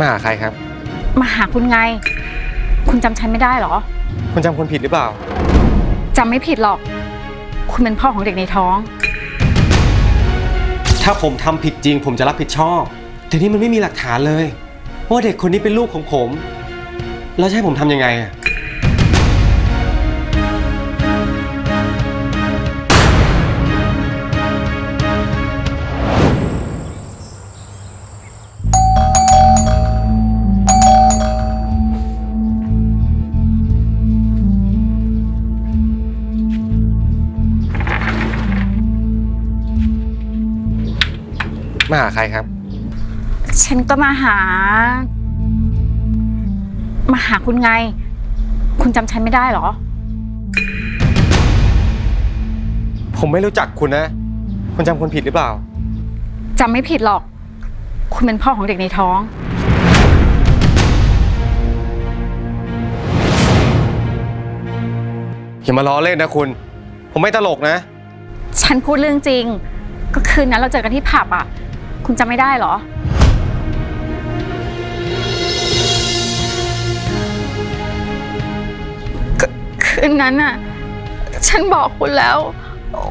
มาหาใครครับ มาหาคุณไง คุณจำฉันไม่ได้เหรอ คุณจำคนผิดหรือเปล่า จำไม่ผิดหรอก คุณเป็นพ่อของเด็กในท้อง ถ้าผมทำผิดจริง ผมจะรับผิดชอบ แต่นี่มันไม่มีหลักฐานเลยว่าเด็กคนนี้เป็นลูกของผม แล้วจะให้ผมทำยังไงอะ มาหาใครครับ ฉันก็มาหา มาหาคุณไง คุณจำฉันไม่ได้เหรอ ผมไม่รู้จักคุณนะคุณจำคนผิดหรือเปล่า จำไม่ผิดหรอก คุณเป็นพ่อของเด็กในท้อง อย่ามาล้อเล่นนะคุณ ผมไม่ตลกนะ ฉันพูดเรื่องจริง ก็คืนนั้นเราเจอกันที่ผับอะ คุณจำไม่ได้เหรอก็คืนนั้นอะ ฉันบอกคุณแล้ว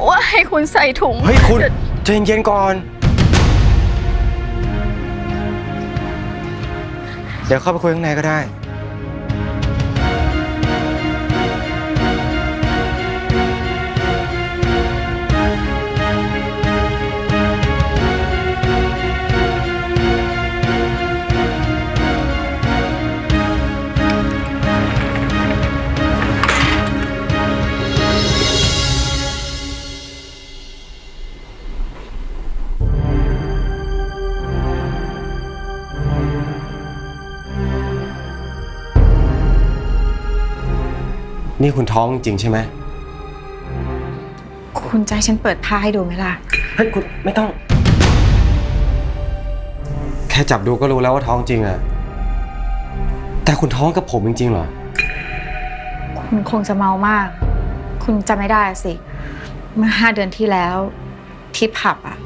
ว่าให้คุณใส่ถุง เฮ้ยคุณใจเย็นๆก่อน เดี๋ยวเข้าไปคุยข้างในก็ได้ นี่คุณท้องจริงๆใช่ไหมคุณใจฉันเปิดผ้าให้ดูไหมล่ะ เฮ้ยคุณไม่ต้อง แค่จับดูก็รู้แล้วว่าท้องจริงอะแต่คุณท้องกับผมจริงๆเหรอ คุณคงจะเมามาก คุณจำไม่ได้สิ เมื่อห้าเดือนที่แล้ว ที่ผับอะ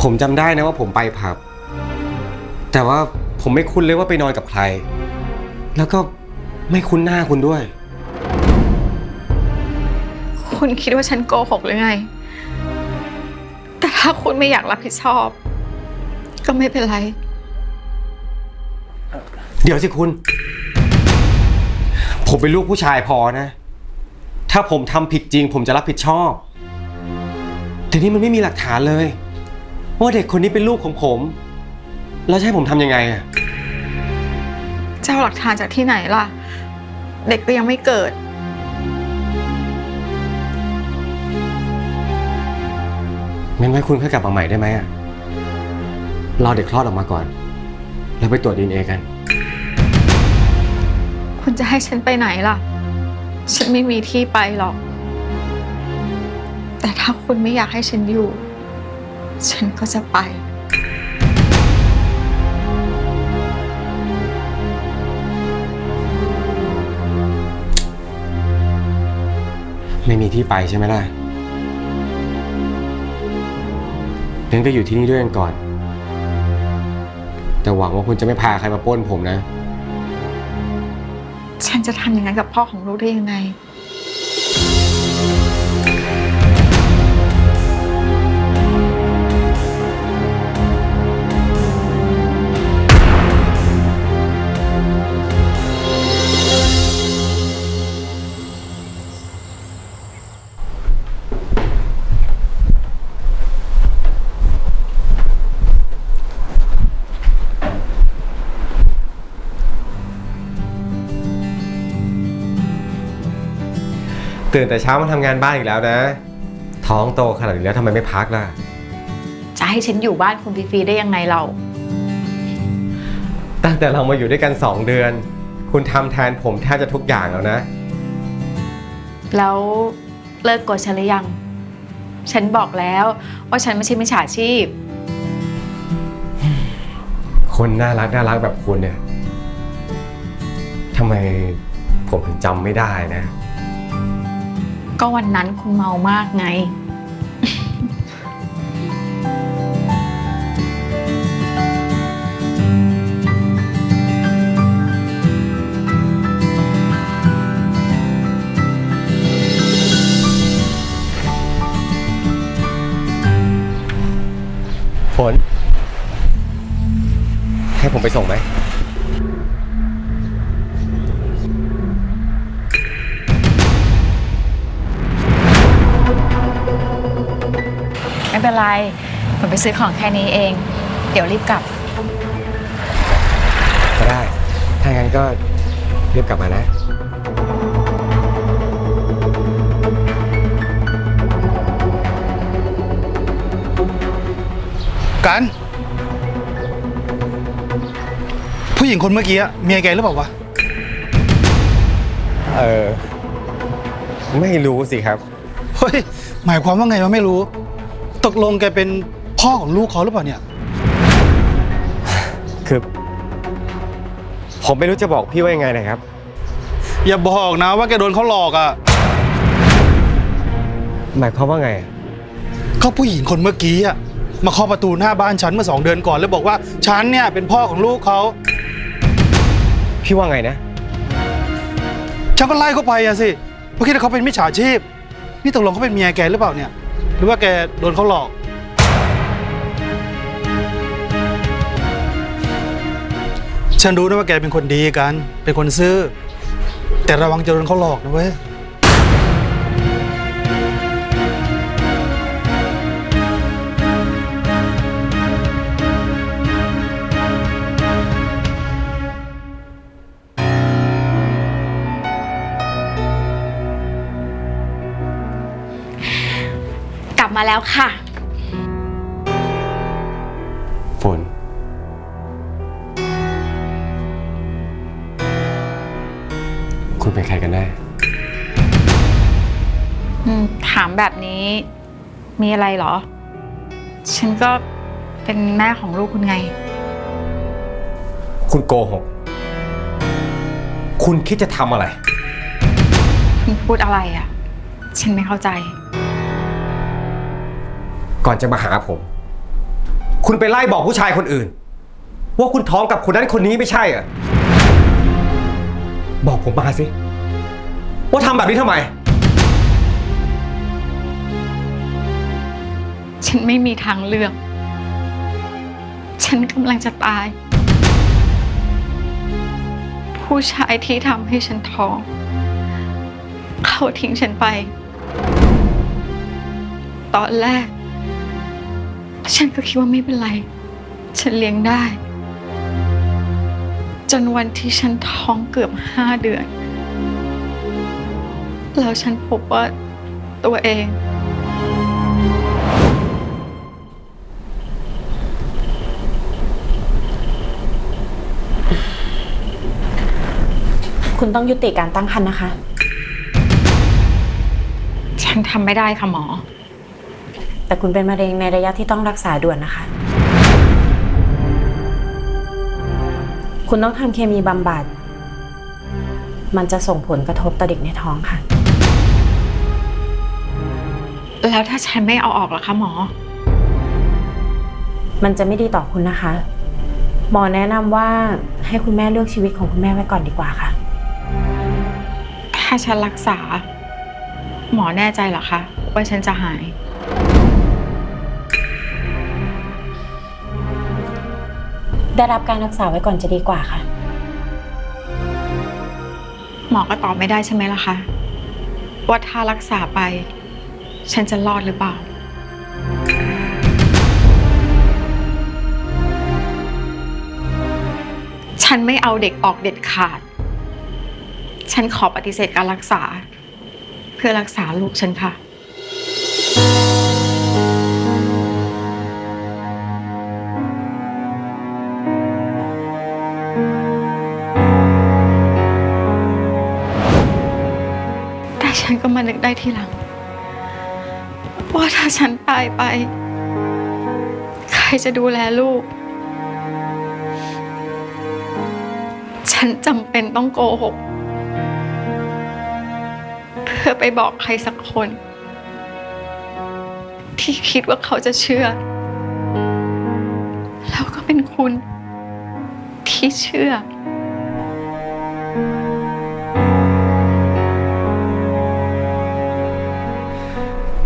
ผมจำได้นะว่าผมไปผับ แต่ว่าผมไม่คุ้นเลยว่าไปนอนกับใคร แล้วก็ไม่คุ้นหน้าคุณด้วย คุณคิดว่าฉันโกหกหรือไง แต่ถ้าคุณไม่อยากรับผิดชอบ ก็ไม่เป็นไร เดี๋ยวสิคุณ ผมเป็นลูกผู้ชายพอนะ ถ้าผมทำผิดจริง ผมจะรับผิดชอบ แต่นี่มันไม่มีหลักฐานเลย ว่าเด็กคนนี้เป็นลูกของผม แล้วจะให้ผมทำยังไงอะ เจ้าหลักฐานจากที่ไหนล่ะ เด็กก็ยังไม่เกิด งั้นไว้คุณค่อยกลับมาใหม่ได้ไหมอะรอเด็กคลอดออกมาก่อน แล้วไปตรวจดีเอกัน คุณจะให้ฉันไปไหนล่ะ ฉันไม่มีที่ไปหรอก แต่ถ้าคุณไม่อยากให้ฉันอยู่ ฉันก็จะไป ไม่มีที่ไปใช่ไหมล่ะงั้นก็อยู่ที่นี่ด้วยกันก่อน แต่หวังว่าคุณจะไม่พาใครมาปล้นผมนะ ฉันจะทำอย่างนั้นกับพ่อของลูกได้ยังไง ตื่นแต่เช้ามาทำงานบ้านอีกแล้วนะ ท้องโตขนาดนี้แล้วทำไมไม่พักล่ะ จะให้ฉันอยู่บ้านคุณฟรีๆได้ยังไงเรา ตั้งแต่เรามาอยู่ด้วยกัน 2 เดือน คุณทำแทนผมแทบจะทุกอย่างแล้วนะ แล้วเลิกโกรธฉันหรือยัง ฉันบอกแล้วว่าฉันไม่ใช่มิจฉาชีพ คนน่ารักน่ารักแบบคุณเนี่ยทำไมผมถึงจำไม่ได้นะ ก็วันนั้นคุณเมามากไง ฝน ให้ผมไปส่งไหม เป็นไรผมไปซื้อของแค่นี้เอง เดี๋ยวรีบกลับ ก็ได้ ถ้างั้นก็รีบกลับมานะ กัน ผู้หญิงคนเมื่อกี้อะเมียแกหรือเปล่าวะ เออ ไม่รู้สิครับ เฮ้ย หมายความว่าไงวะไม่รู้ ตกลงแกเป็นพ่อของลูกเขาหรือเปล่าเนี่ย คือ ผมไม่รู้จะบอกพี่ว่ายังไงนะครับ อย่าบอกนะว่าแกโดนเขาหลอกอะ หมายความว่าไง ก็ผู้หญิงคนเมื่อกี้อะมาเคาะประตูหน้าบ้านฉันเมื่อสองเดือนก่อนแล้วบอกว่าฉันเนี่ยเป็นพ่อของลูกเขา พี่ว่าไงนะ ฉันก็ไล่เขาไปอะสิเพราะคิดว่าเขาเป็นมิจฉาชีพ นี่ตกลงเขาเป็นเมียแกหรือเปล่าเนี่ยห รือว่าแกโดนเขาหลอก ฉันรู้นะว่าแกเป็นคนดีกัน เป็นคนซื่อ แต่ระวังจะโดนเขาหลอกนะเว้ย มาแล้วค่ะ ฝน คุณเป็นใครกันแน่ อืมถามแบบนี้มีอะไรเหรอ ฉันก็เป็นแม่ของลูกคุณไง คุณโกหก คุณคิดจะทำอะไร คุณพูดอะไรอะ่ะ ฉันไม่เข้าใจ ก่อนจะมาหาผม คุณไปไล่บอกผู้ชายคนอื่น ว่าคุณท้องกับคนนั้นคนนี้ไม่ใช่อะบอกผมมาสิ ว่าทำแบบนี้ทำไม ฉันไม่มีทางเลือก ฉันกำลังจะตาย ผู้ชายที่ทำให้ฉันท้อง เขาทิ้งฉันไป ตอนแรก ฉันก็คิดว่าไม่เป็นไร ฉันเลี้ยงได้ จนวันที่ฉันท้องเกือบห้าเดือน แล้วฉันพบว่าตัวเอง คุณต้องยุติการตั้งครรภ์นะคะ ฉันทำไม่ได้ค่ะหมอ แต่คุณเป็นมะเร็งในระยะที่ต้องรักษาด่วนนะคะ คุณต้องทำเคมีบำบัด มันจะส่งผลกระทบต่อเด็กในท้องค่ะ แล้วถ้าฉันไม่เอาออกล่ะคะหมอ มันจะไม่ดีต่อคุณนะคะ หมอแนะนำว่าให้คุณแม่เลือกชีวิตของคุณแม่ไว้ก่อนดีกว่าค่ะ ถ้าฉันรักษา หมอแน่ใจเหรอคะว่าฉันจะหาย ได้รับการรักษาไว้ก่อนจะดีกว่าค่ะ หมอก็ตอบไม่ได้ใช่ไหมล่ะคะ ว่าถ้ารักษาไป ฉันจะรอดหรือเปล่า ฉันไม่เอาเด็กออกเด็ดขาด ฉันขอปฏิเสธการรักษา เพื่อรักษาลูกฉันค่ะ มานึกได้ทีหลัง ว่าถ้าฉันตายไป ใครจะดูแลลูก ฉันจำเป็นต้องโกหก เพื่อไปบอกใครสักคน ที่คิดว่าเขาจะเชื่อ แล้วก็เป็นคุณที่เชื่อ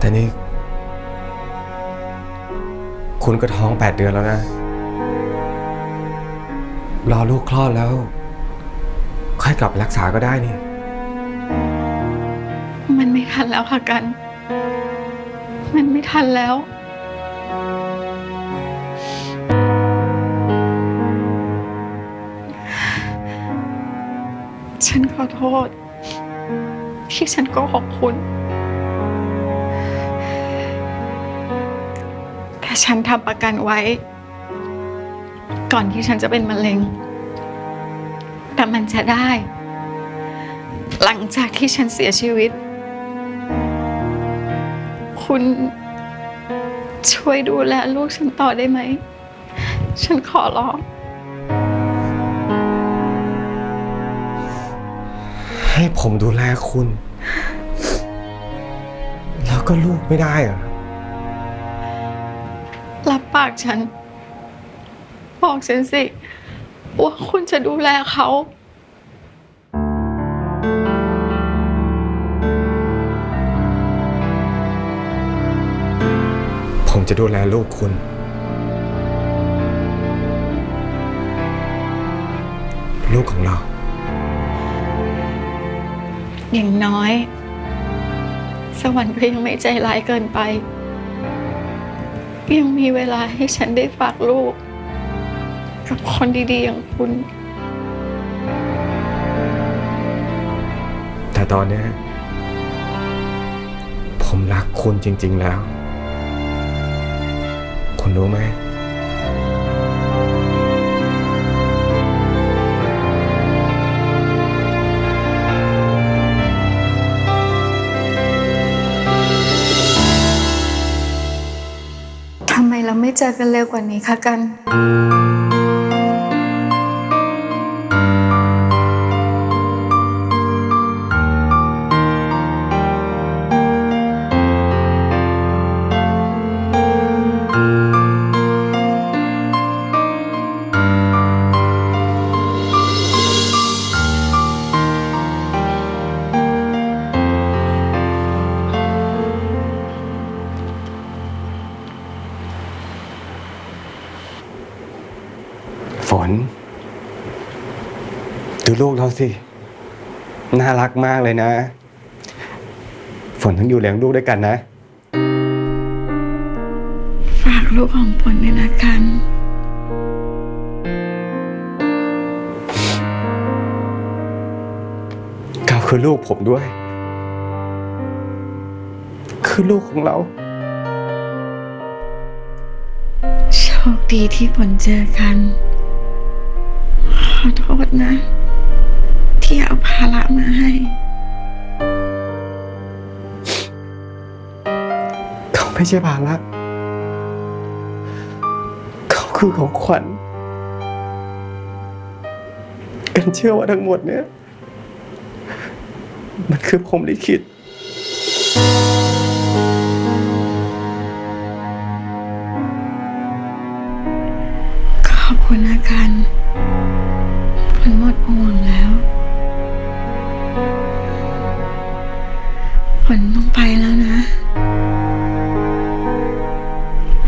แต่นี่ คุณก็ท้องแปดเดือนแล้วนะ รอลูกคลอดแล้ว ค่อยกลับรักษาก็ได้นี่ มันไม่ทันแล้วค่ะกัน มันไม่ทันแล้ว ฉันขอโทษที่ฉันโก็หกคุณ ฉันทำประกันไว้ ก่อนที่ฉันจะเป็นมะเร็ง แต่มันจะได้ หลังจากที่ฉันเสียชีวิต คุณช่วยดูแลลูกฉันต่อได้ไหม ฉันขอร้องให้ผมดูแลคุณ แล้วก็ลูกไม่ได้เหรอ ปากฉัน บอกฉันสิ ว่าคุณจะดูแลเขาผมจะดูแลลูกคุณ ลูกของเรา อย่างน้อย สวรรค์ก็ยังไม่ใจร้ายเกินไป ยังมีเวลาให้ฉันได้ฝากลูก กับคนดีๆอย่างคุณ แต่ตอนเนี้ยผมรักคุณจริง ๆแล้ว คุณรู้ไหม ไมเราไม่เจอกันเร็วกว่านี้คะกัน น ดูลูกเราสิ น่ารักมากเลยนะ ฝนต้องอยู่เลี้ยงลูกด้วยกันนะ ฝากลูกของผลด้วยนะกันเขาคือลูกผมด้วย คือลูกของเราโชคดีที่ผลเจอกันขอโท ษนะ ที่เอาภาระมาให้ เขาไม่ใช่ภาระเขาคือของขวัญกันเชื่อว่าทั้งหมดเนี่ย มันคือผมลิขิต ไปแล้วนะ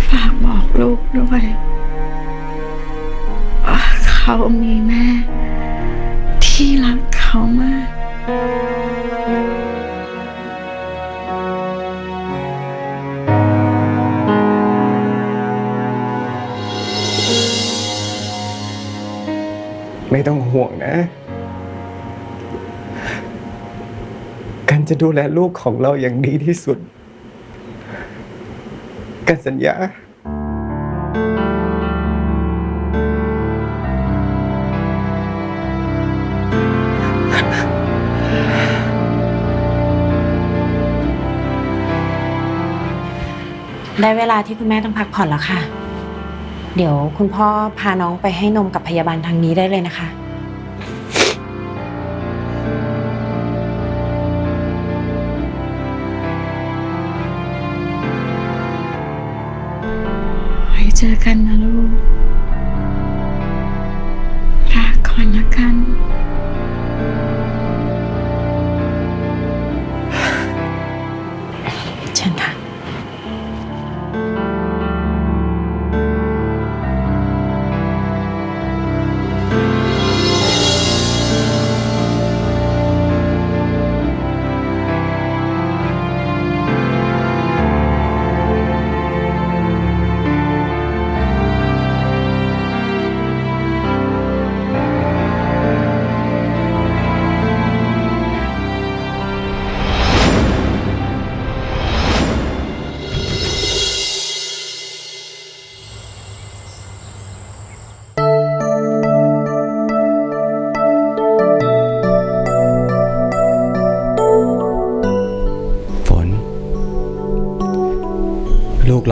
ฝากบอกลูกด้วยว่าเขามีแม่ ที่รักเขามาก ไม่ต้องห่วงนะ จะดูแลลูกของเราอย่างดีที่สุด กันสัญญาได้เวลาที่คุณแม่ต้องพักผ่อนแล้วค่ะ เดี๋ยวคุณพ่อพาน้องไปให้นมกับพยาบาลทางนี้ได้เลยนะคะ เจอกันนะลูกลาก่อนนะกัน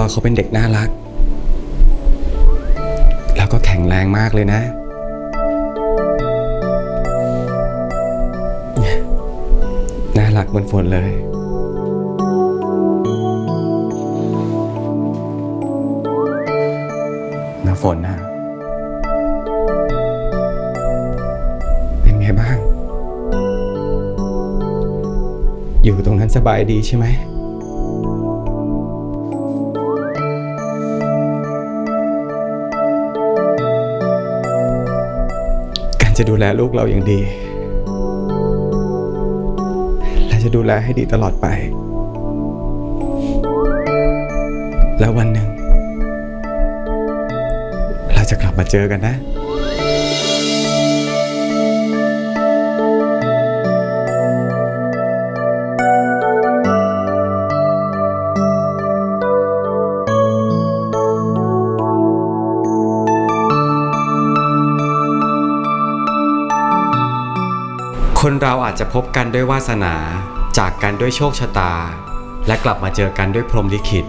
เราเขาเป็นเด็กน่ารัก แล้วก็แข็งแรงมากเลยนะ น่ารักเหมือนฝนเลยน้าฝนนะ เป็นไงบ้าง อยู่ตรงนั้นสบายดีใช่ไหม จะดูแลลูกเราอย่างดี และจะดูแลให้ดีตลอดไป แล้ววันหนึ่ง เราจะกลับมาเจอกันนะ คนเราอาจจะพบกันด้วยวาสนา จากกันด้วยโชคชะตา และกลับมาเจอกันด้วยพรหมลิขิต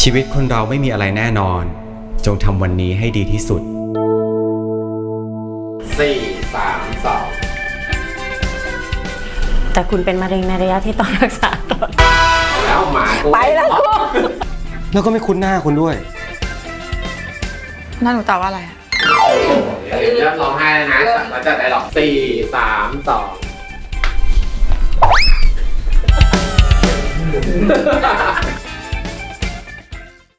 ชีวิตคนเราไม่มีอะไรแน่นอน จงทำวันนี้ให้ดีที่สุดสี่สามสองแต่คุณเป็นมะเร็งในระยะที่ต้องรักษาต่อแล้วหมากูไปแล้วกูแล้วก็ไม่คุ้นหน้าคุณด้วยน่าหนูตอบว่าอะไรอะเดี๋ยวเริ่มร้องไห้แล้วนะเราจะได้หรอกสี่สามสอง